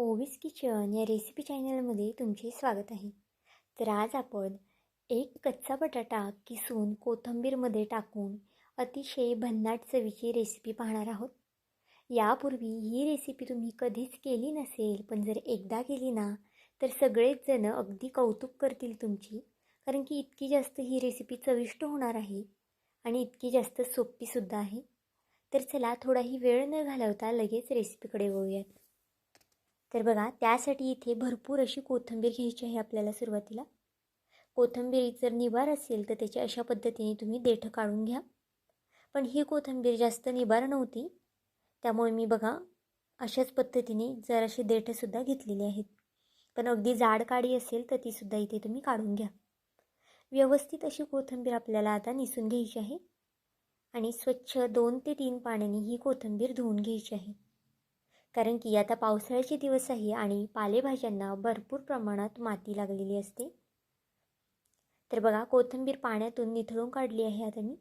ओवीस kitchen या recipe चॅनलमध्ये तुमचे स्वागत आहे. तर आज आपण एक कच्चा बटाटा किसून कोथिंबीरमध्ये टाकून अतिशय भन्नाट चवीची रेसिपी पाहणार आहोत. यापूर्वी ही रेसिपी तुम्ही कधीच केली नसेल पण जर एकदा केली ना तर सगळेच जण अगदी कौतुक करतील तुमची कारण की इतकी जास्त ही रेसिपी चविष्ट होणार आहे आणि इतकी जास्त सोपीसुद्धा आहे. तर चला थोडाही वेळ न घालवता लगेच रेसिपीकडे वळूयात. तर बघा त्यासाठी इथे भरपूर अशी कोथिंबीर घ्यायची आहे आपल्याला सुरुवातीला. कोथिंबीर जर निवार असेल तर त्याची अशा पद्धतीने तुम्ही देठं काढून घ्या. पण ही कोथिंबीर जास्त निबार नव्हती. त्यामुळे मी बघा अशाच पद्धतीने जराशी देठंसुद्धा घेतलेली आहेत. पण अगदी जाड काडी असेल तर तीसुद्धा इथे तुम्ही काढून घ्या. व्यवस्थित अशी कोथिंबीर आपल्याला आता निसून घ्यायची आहे. आणि स्वच्छ दोन ते तीन पाण्याने ही कोथिंबीर धुवून घ्यायची आहे. कारण की आता पावसाळ्याचे दिवस आहे आणि पालेभाज्यांना भरपूर प्रमाणात माती लागलेली असते. तर बघा कोथिंबीर पाण्यातून निथळून काढली आहे आता मी.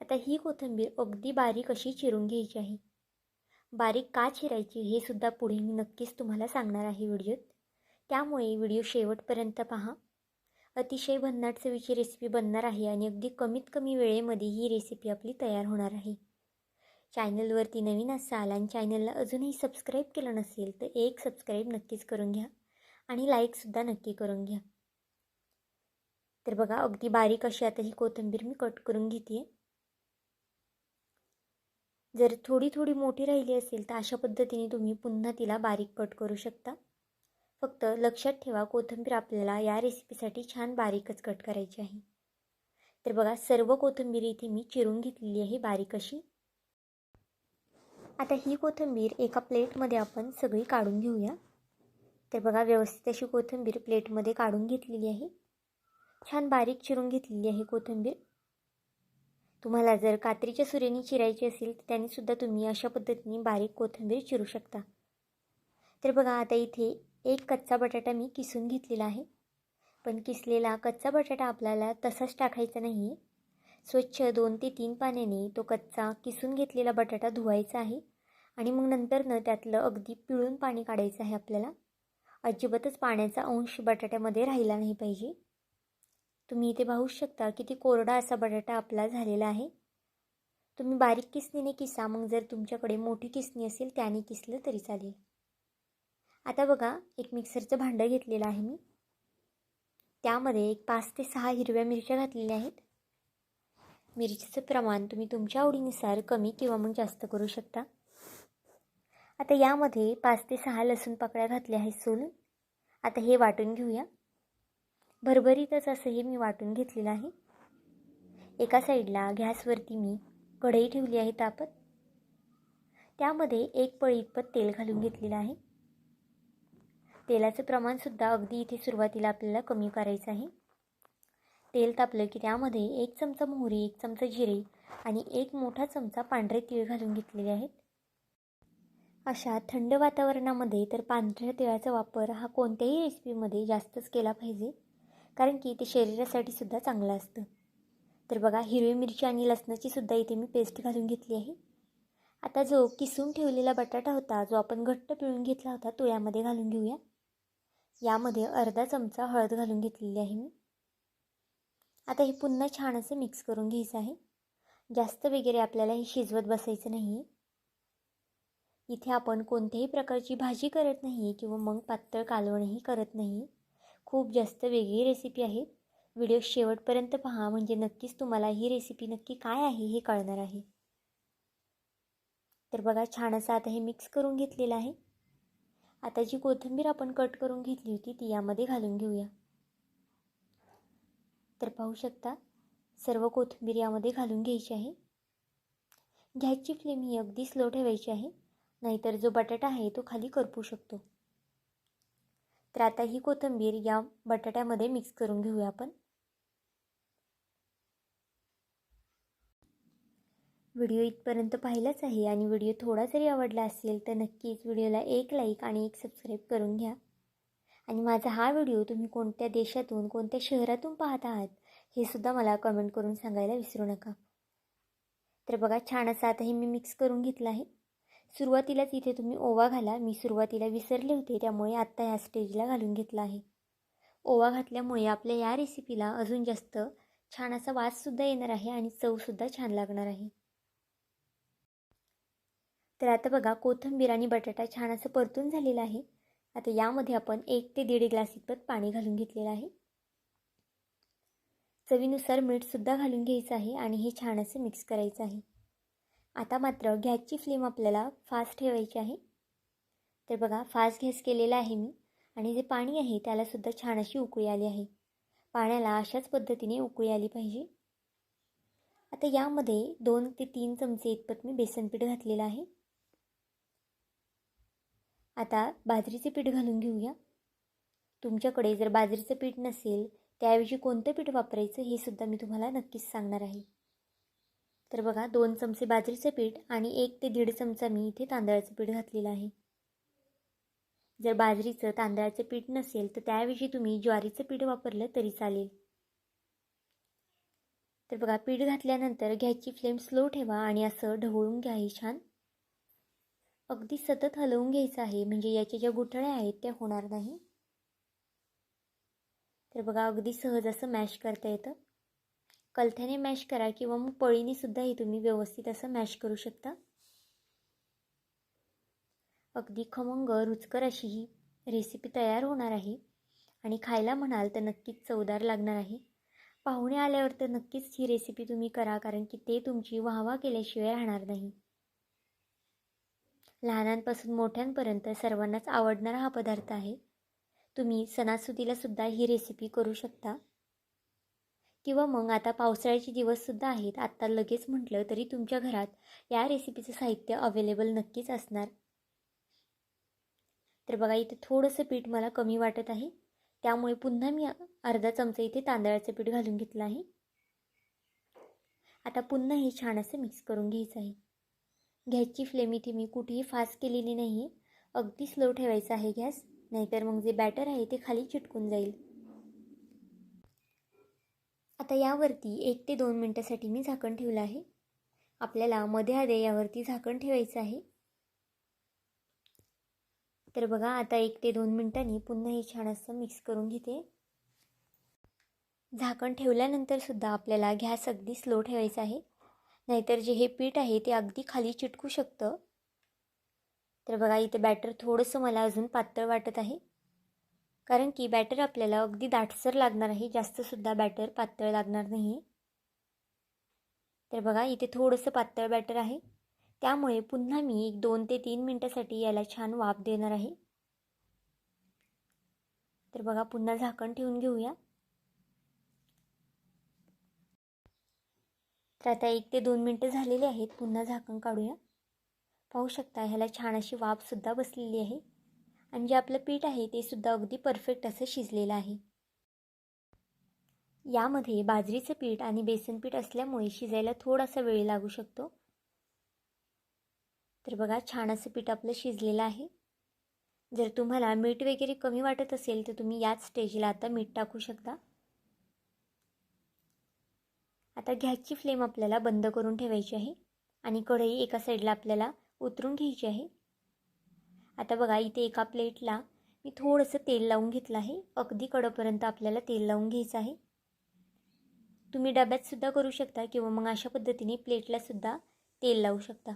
आता ही कोथिंबीर अगदी बारीक अशी चिरून घ्यायची आहे. बारीक का चिरायची हे सुद्धा पुढे मी नक्कीच तुम्हाला सांगणार आहे व्हिडिओत. त्यामुळे व्हिडिओ शेवटपर्यंत पहा. अतिशय भन्नाट चवीची रेसिपी बनणार आहे आणि अगदी कमीत कमी वेळेमध्ये ही रेसिपी आपली तयार होणार आहे. चॅनलवरती नवीन असाल आणि चॅनलला अजूनही सबस्क्राईब केलं नसेल तर एक सबस्क्राईब नक्कीच करून घ्या आणि लाईकसुद्धा नक्की करून घ्या. तर बघा अगदी बारीक अशी आता ही कोथिंबीर मी कट करून घेते जर थोडी थोडी मोठी राहिली असेल तर अशा पद्धतीने तुम्ही पुन्हा तिला बारीक कट करू शकता. फक्त लक्षात ठेवा कोथिंबीर आपल्याला या रेसिपीसाठी छान बारीकच कट करायची आहे. तर बघा सर्व कोथिंबीर इथे मी चिरून घेतलेली आहे बारीक अशी. आता ही कोथिंबीर एका प्लेटमध्ये आपण सगळी काढून घेऊया. तर बघा व्यवस्थित अशी कोथिंबीर प्लेटमध्ये काढून घेतलेली आहे. छान बारीक चिरून घेतलेली आहे कोथिंबीर. तुम्हाला जर कात्रीच्या सुरेने चिरायची असेल तर त्यानेसुद्धा तुम्ही अशा पद्धतीने बारीक कोथिंबीर चिरू शकता. तर बघा आता इथे एक कच्चा बटाटा मी किसून घेतलेला आहे. पण किसलेला कच्चा बटाटा आपल्याला तसाच टाकायचा नाही आहे स्वच्छ दोन ते तीन पाण्याने तो कच्चा किसून घेतलेला बटाटा धुवायचा आहे. आणि मग नंतरनं त्यातलं अगदी पिळून पाणी काढायचं आहे आपल्याला. अजिबातच पाण्याचा अंश बटाट्यामध्ये राहिला नाही पाहिजे. तुम्ही इथे पाहू शकता किती कोरडा असा बटाटा आपला झालेला आहे. तुम्ही बारीक किसणीने किसा मग जर तुमच्याकडे मोठी किसणी असेल त्याने किसलं तरी चालेल. आता बघा एक मिक्सरचं भांडं घेतलेलं आहे मी. त्यामध्ये एक पाच ते सहा हिरव्या मिरच्या घातलेल्या आहेत. मिरचीचं प्रमाण तुम्ही तुमच्या आवडीनुसार कमी किंवा मग जास्त करू शकता. आता यामध्ये पाच ते सहा लसूण पाकळ्या घातल्या आहेत सोलून. आता हे वाटून घेऊया. भरभरीतच असं हे मी वाटून घेतलेलं आहे. एका साईडला गॅसवरती मी कढई ठेवली आहे तापत. त्यामध्ये एक पळी इतपत तेल घालून घेतलेलं आहे. तेलाचं प्रमाणसुद्धा अगदी इथे सुरुवातीला आपल्याला कमी करायचं आहे. तेल तापलं की त्यामध्ये एक चमचा मोहरी एक चमचा जिरे आणि एक मोठा चमचा पांढरे तीळ घालून घेतलेले आहेत. अशा थंड वातावरणामध्ये तर पांढऱ्या तिळाचा वापर हा कोणत्याही रेसिपीमध्ये जास्तच केला पाहिजे कारण की ते शरीरासाठी सुद्धा चांगलं असतं. तर बघा हिरवी मिरची आणि लसणाची सुद्धा इथे मी पेस्ट घालून घेतली आहे. आता जो किसून ठेवलेला बटाटा होता जो आपण घट्ट पिळून घेतला होता तो यामध्ये घालून घेऊया. यामध्ये अर्धा चमचा हळद घालून घेतलेली आहे मी. आता हे पुन्हा छान असं मिक्स करून घ्यायचं आहे. जास्त वगैरे आपल्याला हे शिजवत बसायचं नाही आहे इथे आपण कोणत्याही प्रकारची भाजी करत नाही किंवा मग पातळ कालवणही करत नाही. खूप जास्त वेगळी रेसिपी आहे. व्हिडिओ शेवटपर्यंत पहा म्हणजे नक्कीच तुम्हाला ही रेसिपी नक्की काय आहे हे कळणार आहे. तर बघा छान असं आता हे मिक्स करून घेतलेलं आहे. आता जी कोथिंबीर आपण कट करून घेतली होती ती यामध्ये घालून घेऊया. तर पाहू शकता सर्व कोथिंबीर यामध्ये घालून घ्यायची आहे. गॅसची फ्लेम ही अगदी स्लो ठेवायची आहे. नाहीतर जो बटाटा आहे तो खाली करपू शकतो. तर आता ही कोथिंबीर या बटाट्यामध्ये मिक्स करून घेऊया आपण. व्हिडिओ इथपर्यंत पाहिलाच आहे आणि व्हिडिओ थोडा जरी आवडला असेल तर नक्कीच व्हिडिओला एक लाईक आणि एक सबस्क्राईब करून घ्या. आणि माझा हा व्हिडिओ तुम्ही कोणत्या देशातून कोणत्या शहरातून पाहत आहात हे सुद्धा मला कमेंट करून सांगायला विसरू नका. तर बघा छान असं आता हे मी मिक्स करून घेतलं आहे. सुरुवातीलाच इथे तुम्ही ओवा घाला. मी सुरुवातीला विसरले होते त्यामुळे आत्ता ह्या स्टेजला घालून घेतला आहे. ओवा घातल्यामुळे आपल्या या रेसिपीला अजून जास्त छान असा वाससुद्धा येणार आहे आणि चवसुद्धा छान लागणार आहे. तर आता बघा कोथिंबीर आणि बटाटा छान असं परतून झालेला आहे. आता यामध्ये आपण एक ते दीड ग्लास इतपत पाणी घालून घेतलेलं आहे. चवीनुसार मीठसुद्धा घालून घ्यायचं आहे आणि हे छान असं मिक्स करायचं आहे. आता मात्र गॅसची फ्लेम आपल्याला फास्ट ठेवायची आहे. तर बघा फास्ट गॅस केलेला आहे मी आणि जे पाणी आहे त्यालासुद्धा छान अशी उकळी आली आहे. पाण्याला अशाच पद्धतीने उकळी आली पाहिजे. आता यामध्ये दोन ते तीन चमचे इतपत मी बेसन पीठ घातलेलं आहे. आता बाजरीचे पीठ घालून घेऊया. तुमच्याकडे जर बाजरीचं पीठ नसेल त्याऐवजी कोणतं पीठ वापरायचं हे सुद्धा मी तुम्हाला नक्कीच सांगणार आहे. तर बघा दोन चमचे बाजरीचं पीठ आणि एक ते दीड चमचा मी इथे तांदळाचं पीठ घातलेलं आहे. जर बाजरीचं तांदळाचं पीठ नसेल तर त्याऐवजी तुम्ही ज्वारीचं पीठ वापरलं तरी चालेल. तर बघा पीठ घातल्यानंतर घ्यायची फ्लेम स्लो ठेवा आणि असं ढवळून घ्या हे छान. अगदी सतत हलवून घ्यायचं आहे म्हणजे याच्या ज्या गुठळ्या आहेत त्या होणार नाही. तर बघा अगदी सहज असं मॅश करता येतं. कलथ्याने मॅश करा किंवा मग पळीनेसुद्धाही तुम्ही व्यवस्थित असं मॅश करू शकता. अगदी खमंग रुचकर अशी ही रेसिपी तयार होणार आहे. आणि खायला म्हणाल तर नक्कीच चवदार लागणार आहे. पाहुणे आल्यावर तर नक्कीच ही रेसिपी तुम्ही करा कारण की ते तुमची वाहवा केल्याशिवाय राहणार नाही. लहानांपासून मोठ्यांपर्यंत सर्वांनाच आवडणारा हा पदार्थ आहे. तुम्ही सणासुदीला सुद्धा ही रेसिपी करू शकता. किंवा मग आता पावसाळ्याचे दिवससुद्धा आहेत आत्ता लगेच म्हटलं तरी तुमच्या घरात या रेसिपीचं साहित्य अवेलेबल नक्कीच असणार. तर बघा इथे थोडंसं पीठ मला कमी वाटत आहे. त्यामुळे पुन्हा मी अर्धा चमचा इथे तांदळाचं पीठ घालून घेतलं आहे. आता पुन्हा हे छान असं मिक्स करून घ्यायचं आहे. गॅसची फ्लेम इथे मी कुठेही फास्ट केलेली नाही आहे अगदी स्लो ठेवायचा आहे गॅस. नाहीतर मग जे बॅटर आहे ते खाली चिटकून जाईल. आता यावरती एक ते दोन मिनटासाठी मी झाकण ठेवलं आहे. आपल्याला मध्ये आधे यावरती झाकण ठेवायचं आहे. तर बघा आता एक ते दोन मिनटांनी पुन्हा हे छान असं मिक्स करून घेते. झाकण ठेवल्यानंतरसुद्धा आपल्याला गॅस अगदी स्लो ठेवायचा आहे. नाहीतर जे हे पीठ आहे ते अगदी खाली चिटकू शकतं. तर बघा इथे बॅटर थोडंसं मला अजून पातळ वाटत आहे. कारण की बॅटर आपल्याला अगदी दाटसर लागणार आहे. जास्तसुद्धा बॅटर पातळ लागणार नाही. तर बघा इथे थोडंसं पातळ बॅटर आहे. त्यामुळे पुन्हा मी एक दोन ते तीन मिनटासाठी याला छान वाफ देणार आहे. तर बघा पुन्हा झाकण ठेवून घेऊया. तर आता एक ते दोन मिनटं झालेले आहेत. पुन्हा झाकण काढूया. पाहू शकता ह्याला छान अशी वाफसुद्धा बसलेली आहे. आणि जे आपलं पीठ आहे ते सुद्धा अगदी परफेक्ट असं शिजलेलं आहे. यामध्ये बाजरीचं पीठ आणि बेसन पीठ असल्यामुळे शिजायला थोडासा वेळ लागू शकतो. तर बघा छान असं पीठ आपलं शिजलेलं आहे. जर तुम्हाला मीठ वगैरे कमी वाटत असेल तर तुम्ही याच स्टेजला आता मीठ टाकू शकता. आता गॅसची फ्लेम आपल्याला बंद करून ठेवायची आहे आणि कढई एका साईडला आपल्याला उतरून घ्यायची आहे. आता बघा इथे एका प्लेटला मी थोडंसं तेल लावून घेतलं आहे. अगदी कडपर्यंत आपल्याला तेल लावून घ्यायचं आहे. तुम्ही डब्यातसुद्धा करू शकता किंवा मग अशा पद्धतीने प्लेटलासुद्धा तेल लावू शकता.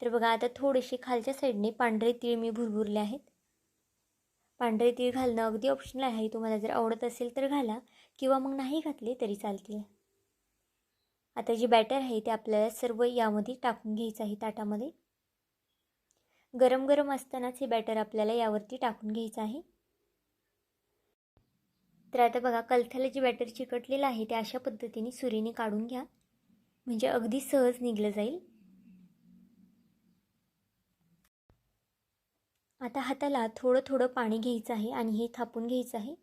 तर बघा आता थोडेसे खालच्या साईडने पांढरे तीळ मी भुरभुरले आहेत. पांढरे तीळ घालणं अगदी ऑप्शनल आहे. तुम्हाला जर आवडत असेल तर घाला किंवा मग नाही घातले तरी चालतील. आता जे बॅटर आहे ते आपल्याला सर्व यामध्ये टाकून घ्यायचं आहे ताटामध्ये. गरम गरम असतानाच हे बॅटर आपल्याला यावरती टाकून घ्यायचं आहे. तर आता बघा कलथाला जे बॅटर चिकटलेलं आहे ते अशा पद्धतीने सुरीने काढून घ्या. म्हणजे अगदी सहज निघलं जाईल. आता हाताला थोडं थोडं पाणी घ्यायचं आहे आणि हे थापून घ्यायचं आहे.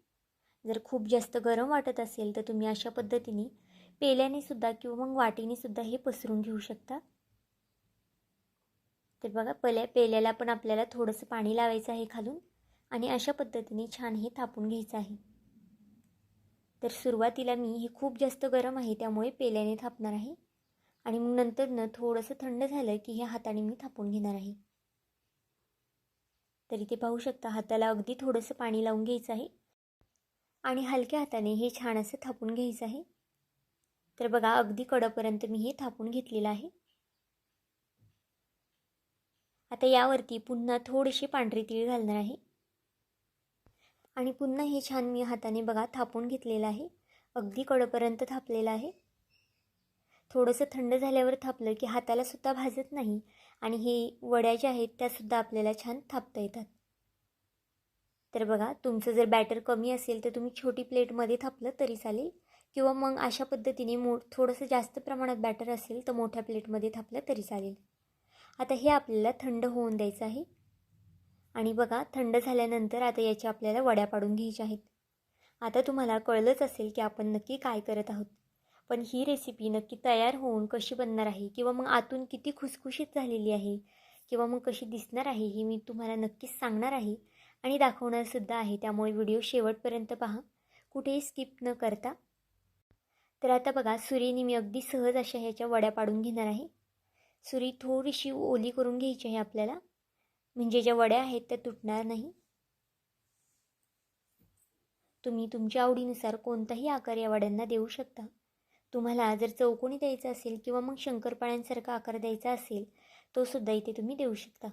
जर खूप जास्त गरम वाटत असेल तर तुम्ही अशा पद्धतीने पेल्याने सुद्धा किंवा मग वाटीने सुद्धा हे पसरून घेऊ शकता. तर बघा पल्या पेल्याला पण आपल्याला थोडंसं पाणी लावायचं आहे खालून आणि अशा पद्धतीने छान हे थापून घ्यायचं आहे. तर सुरुवातीला मी हे खूप जास्त गरम आहे त्यामुळे पेल्याने थापणार आहे. आणि मग नंतर न थोडंसं थंड झालं की हे हाताने मी थापून घेणार आहे. तर इथे पाहू शकता हाताला अगदी थोडंसं पाणी लावून घ्यायचं आहे. आणि हलक्या हाताने हे छान असं थापून घ्यायचं आहे. तर बघा अगदी कडपर्यंत मी हे थापून घेतलेलं आहे. आता यावरती पुन्हा थोडीशी पांढरी तीळ घालणार आहे. आणि पुन्हा हे छान मी हाताने बघा थापून घेतलेलं आहे. अगदी कडपर्यंत थापलेलं आहे. थोडंसं थंड झाल्यावर थापलं की हाताला सुद्धा भाजत नाही आणि हे वड्या ज्या आहेत त्यासुद्धा आपल्याला छान थापता येतात. तर बघा तुमचं जर बॅटर कमी असेल तर तुम्ही छोटी प्लेटमध्ये थापलं तरी चालेल. किंवा मग अशा पद्धतीने मो थोडंसं जास्त प्रमाणात बॅटर असेल तर मोठ्या प्लेटमध्ये थापलं तरी चालेल. आता हे आपल्याला थंड होऊन द्यायचं आहे. आणि बघा थंड झाल्यानंतर आता याच्या आपल्याला वड्या पाडून घ्यायच्या आहेत. आता तुम्हाला कळलंच असेल की आपण नक्की काय करत आहोत. पण ही रेसिपी नक्की तयार होऊन कशी बनणार आहे? किंवा मग आतून किती खुसखुशीत झालेली आहे? किंवा मग कशी दिसणार आहे ही मी तुम्हाला नक्कीच सांगणार आहे. आणि दाखवणारसुद्धा आहे. त्यामुळे व्हिडिओ शेवटपर्यंत पहा. कुठेही स्किप न करता. तर आता बघा सुरीने मी अगदी सहज अशा ह्याच्या वड्या पाडून घेणार आहे. सुरी थोडीशी ओली करून घ्यायची आहे आपल्याला. म्हणजे ज्या वड्या आहेत त्या तुटणार नाही. तुम्ही तुमच्या आवडीनुसार कोणताही आकार या वड्यांना देऊ शकता. तुम्हाला जर चौकोनी द्यायचा असेल किंवा मग शंकरपाळ्यांसारखा आकार द्यायचा असेल तो सुद्धा इथे तुम्ही देऊ शकता.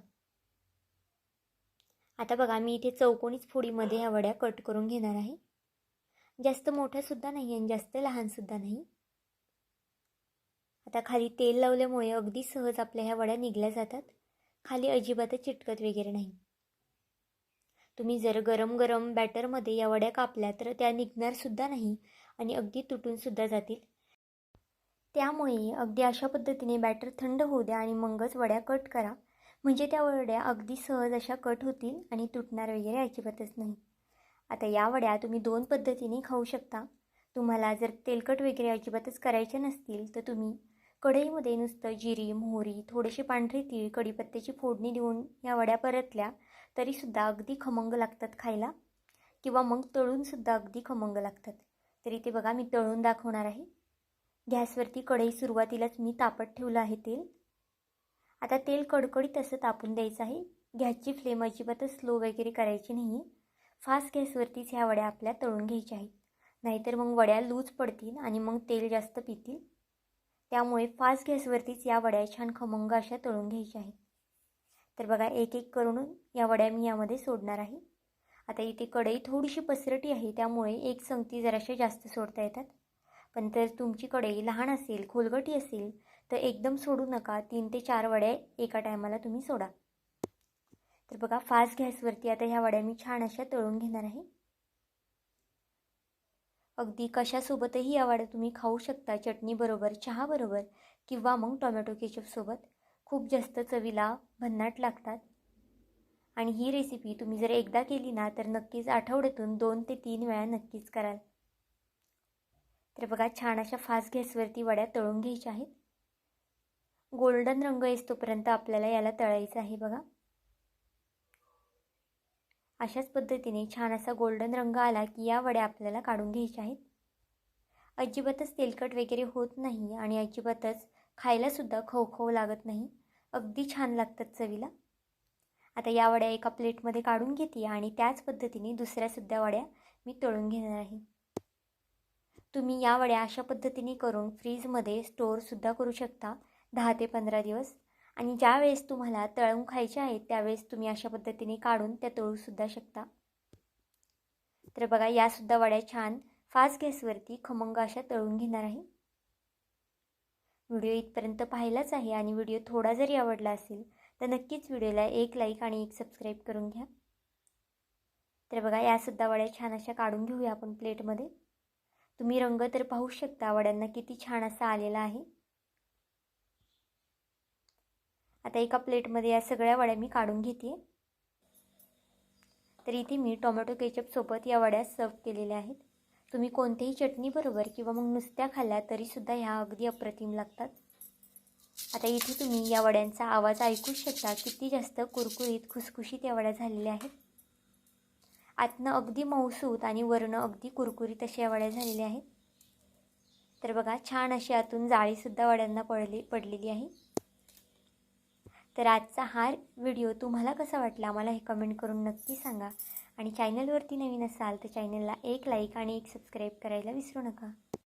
आता बघा मी इथे चौकोनीच फोडीमध्ये ह्या वड्या कट करून घेणार आहे. जास्त मोठ्यासुद्धा नाही आणि जास्त लहानसुद्धा नाही. आता खाली तेल लावल्यामुळे अगदी सहज आपल्या ह्या वड्या निघल्या जातात. खाली अजिबातच चिटकत वगैरे नाही. तुम्ही जर गरम गरम बॅटरमध्ये या वड्या कापल्या तर त्या निघणारसुद्धा नाही आणि अगदी तुटूनसुद्धा जातील. त्यामुळे अगदी अशा पद्धतीने बॅटर थंड होऊ द्या आणि मगच वड्या कट करा. म्हणजे त्या वड्या अगदी सहज अशा कट होतील आणि तुटणार वगैरे अजिबातच नाही. आता या वड्या तुम्ही दोन पद्धतीने खाऊ शकता. तुम्हाला जर तेलकट वगैरे अजिबातच करायचे नसतील तर तुम्ही कढईमध्ये नुसतं जिरी मोहरी थोडेसे पांढरे तीळ कढीपत्त्याची फोडणी देऊन या वड्या परतल्या तरीसुद्धा अगदी खमंग लागतात खायला. किंवा मग तळूनसुद्धा अगदी खमंग लागतात. तरी ते बघा मी तळून दाखवणार आहे. गॅसवरती कढई सुरुवातीलाच मी तापत ठेवलं आहे तेल. आता तेल कडकडीत असं तापून द्यायचं आहे. गॅसची फ्लेम अजिबातच स्लो वगैरे करायची नाही आहे फास्ट गॅसवरतीच ह्या वड्या आपल्या तळून घ्यायच्या आहेत. नाहीतर मग वड्या लूज पडतील आणि मग तेल जास्त पितील. त्यामुळे फास्ट गॅसवरतीच या वड्या छान खमंग अशा तळून घ्यायच्या आहेत. तर बघा एक एक करून या वड्या मी यामध्ये सोडणार आहे. आता इथे कढई थोडीशी पसरटी आहे त्यामुळे एक संगती जराशा जास्त सोडता येतात. पण जर तुमची कढई लहान असेल खोलगटी असेल तर एकदम सोडू नका. तीन ते चार वड्या एका टायमाला तुम्ही सोडा. तर बघा फास्ट गॅसवरती आता ह्या वड्या मी छान अशा तळून घेणार आहे. अगदी कशासोबतही या वड्या तुम्ही खाऊ शकता चटणीबरोबर चहाबरोबर किंवा मग टोमॅटो केचपसोबत खूप जास्त चवीला भन्नाट लागतात. आणि ही रेसिपी तुम्ही जर एकदा केली ना तर नक्कीच आठवड्यातून दोन ते तीन वेळा नक्कीच कराल. तर बघा छान अशा फास्ट गॅसवरती वड्या तळून घ्यायच्या आहेत. गोल्डन रंग येतोपर्यंत आपल्याला याला तळायचं आहे बघा. अशाच पद्धतीने छान असा गोल्डन रंग आला की या वड्या आपल्याला काढून घ्यायच्या आहेत. अजिबातच तेलकट वगैरे होत नाही आणि अजिबातच खायलासुद्धा खवखव लागत नाही. अगदी छान लागतात चवीला. आता या वड्या एका प्लेटमध्ये काढून घेते आणि त्याच पद्धतीने दुसऱ्यासुद्धा वड्या मी तळून घेणार आहे. तुम्ही या वड्या अशा पद्धतीने करून फ्रीजमध्ये स्टोअरसुद्धा करू शकता. दहा ते पंधरा दिवस आणि ज्या वेळेस तुम्हाला तळून खायचे आहेत त्यावेळेस तुम्ही अशा पद्धतीने काढून त्या तळूसुद्धा शकता. तर बघा यासुद्धा वड्या छान फास्ट गॅसवरती खमंग अशा तळून घेणार आहे. व्हिडिओ इथपर्यंत पाहिलाच आहे आणि व्हिडिओ थोडा जरी आवडला असेल तर नक्कीच व्हिडिओला एक लाईक आणि एक सबस्क्राईब करून घ्या. तर बघा यासुद्धा वड्या छान अशा काढून घेऊया आपण प्लेटमध्ये. तुम्ही रंग तर पाहू शकता वड्यांना किती छान असा आलेला आहे. आता एका प्लेटमध्ये या सगळ्या वड्या मी काढून घेते. तर इथे मी टोमॅटो केचपसोबत या वड्या सर्व केलेल्या आहेत. तुम्ही कोणत्याही चटणीबरोबर किंवा मग नुसत्या खाल्ल्या तरीसुद्धा ह्या अगदी अप्रतिम लागतात. आता इथे तुम्ही या वड्यांचा आवाज ऐकूच शकता किती जास्त कुरकुरीत खुसखुशीत या वड्या झालेल्या आहेत. आतनं अगदी मऊसूत आणि वरनं अगदी कुरकुरीत अशा या वड्या झालेल्या आहेत. तर बघा छान अशी आतून जाळीसुद्धा वड्यांना पडली पडलेली आहे. तर आजचा हा व्हिडिओ तुम्हाला कसा वाटला मला हे कमेंट करून नक्की सांगा. आणि चॅनलवरती नवीन असाल तर चॅनलला एक लाईक आणि एक सबस्क्राईब करायला विसरू नका.